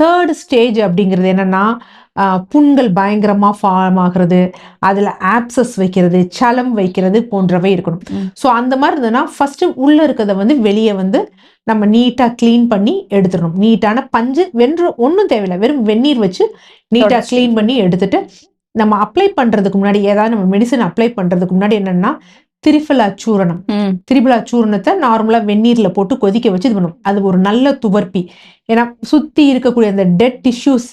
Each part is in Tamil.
தேர்ட் ஸ்டேஜ் அப்படிங்கிறது என்னன்னா புண்கள் பயங்கரமாக ஃபார்ம் ஆகுறது அதில் ஆப்சஸ் வைக்கிறது சலம் வைக்கிறது போன்றவை இருக்கணும். ஸோ அந்த மாதிரி இருந்ததுன்னா ஃபஸ்ட்டு உள்ளே இருக்கிறத வந்து வெளியே வந்து நம்ம நீட்டாக க்ளீன் பண்ணி எடுத்துடணும் நீட்டான பஞ்சு வென்று ஒன்றும் தேவையில்லை வெறும் வெந்நீர் வச்சு நீட்டாக. க்ளீன் பண்ணி எடுத்துட்டு நம்ம அப்ளை பண்ணுறதுக்கு முன்னாடி ஏதாவது நம்ம மெடிசன் அப்ளை பண்ணுறதுக்கு முன்னாடி என்னன்னா திரிஃபலா சூரணம். திரிபலா சூர்ணத்தை நார்மலாக வெந்நீரில் போட்டு கொதிக்க வச்சு இது பண்ணும். அது ஒரு நல்ல துவர்ப்பி. ஏன்னா சுற்றி இருக்கக்கூடிய அந்த டெட் டிஷ்யூஸ்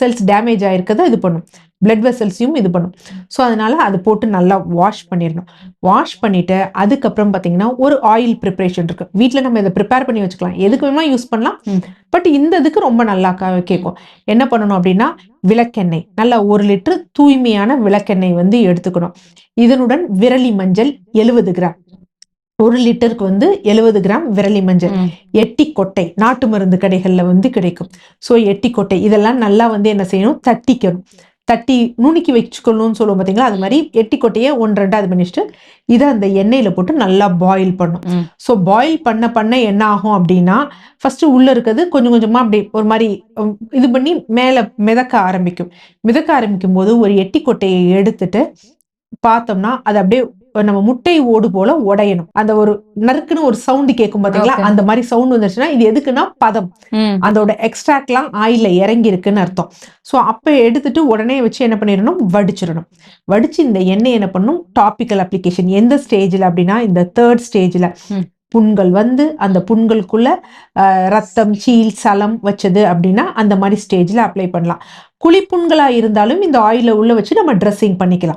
செல்ஸ் டேமேஜ் ஆயிருக்கதை இது பண்ணும். பிளட் வெசல்ஸையும் இது பண்ணும். ஸோ அதனால அது போட்டு நல்லா வாஷ் பண்ணிடணும். வாஷ் பண்ணிட்டு அதுக்கப்புறம் பார்த்தீங்கன்னா ஒரு ஆயில் ப்ரிப்பரேஷன் இருக்கு. வீட்டில் நம்ம இதை ப்ரிப்பேர் பண்ணி வச்சுக்கலாம். எதுக்கு வேணுமா யூஸ் பண்ணலாம். பட் இந்த இதுக்கு ரொம்ப நல்லா கேட்கும் என்ன பண்ணணும் அப்படின்னா விளக்கெண்ணெய். நல்லா ஒரு லிட்டர் தூய்மையான விளக்கெண்ணெய் வந்து எடுத்துக்கணும். இதனுடன் விரலி மஞ்சள் எழுபது கிராம். ஒரு லிட்டருக்கு வந்து எழுபது கிராம் விரலி மஞ்சள். எட்டி கொட்டை. நாட்டு மருந்து கடைகளில் வந்து கிடைக்கும். ஸோ எட்டி கொட்டை. இதெல்லாம் நல்லா வந்து என்ன செய்யணும்? தட்டிக்கணும். தட்டி நுணுக்கி வச்சுக்கணும்னு சொல்லுவோம் பார்த்தீங்களா அது மாதிரி எட்டி கொட்டையை ஒன்று ரெண்டாவது பண்ணிச்சுட்டு இதை அந்த எண்ணெயில் போட்டு நல்லா பாயில் பண்ணும். ஸோ பாயில் பண்ண பண்ண என்ன ஆகும் அப்படின்னா ஃபர்ஸ்ட் உள்ள இருக்கிறது கொஞ்சம் கொஞ்சமாக அப்படி ஒரு மாதிரி இது பண்ணி மேலே மிதக்க ஆரம்பிக்கும். மிதக்க ஆரம்பிக்கும் போது ஒரு எட்டி கொட்டையை எடுத்துட்டு பார்த்தோம்னா அது அப்படியே நம்ம முட்டை ஓடு போல உடையணும். அந்த ஒரு நறுக்குன்னு ஒரு சவுண்டு கேட்கும் பார்த்தீங்களா Okay. அந்த மாதிரி சவுண்ட் வந்துருச்சுன்னா இது எதுக்குன்னா பதம். அதோட எக்ஸ்ட்ராக்ட்லாம் ஆயில இறங்கி இருக்குன்னு அர்த்தம். ஸோ அப்போ எடுத்துட்டு உடனே வச்சு என்ன பண்ணிடணும் வடிச்சிடணும் வடிச்சு இந்த எண்ணெய் என்ன பண்ணும்? டாபிக்கல் அப்ளிகேஷன் எந்த ஸ்டேஜில் அப்படின்னா இந்த தேர்ட் ஸ்டேஜில். புண்கள் வந்து அந்த புண்களுக்குள்ள ரத்தம் சீல் சலம் வச்சது அப்படின்னா அந்த மாதிரி ஸ்டேஜில் அப்ளை பண்ணலாம். குழிப்புண்களா இருந்தாலும் இந்த ஆயில உள்ள வச்சு நம்ம ட்ரெஸ்ஸிங் பண்ணிக்கலாம்.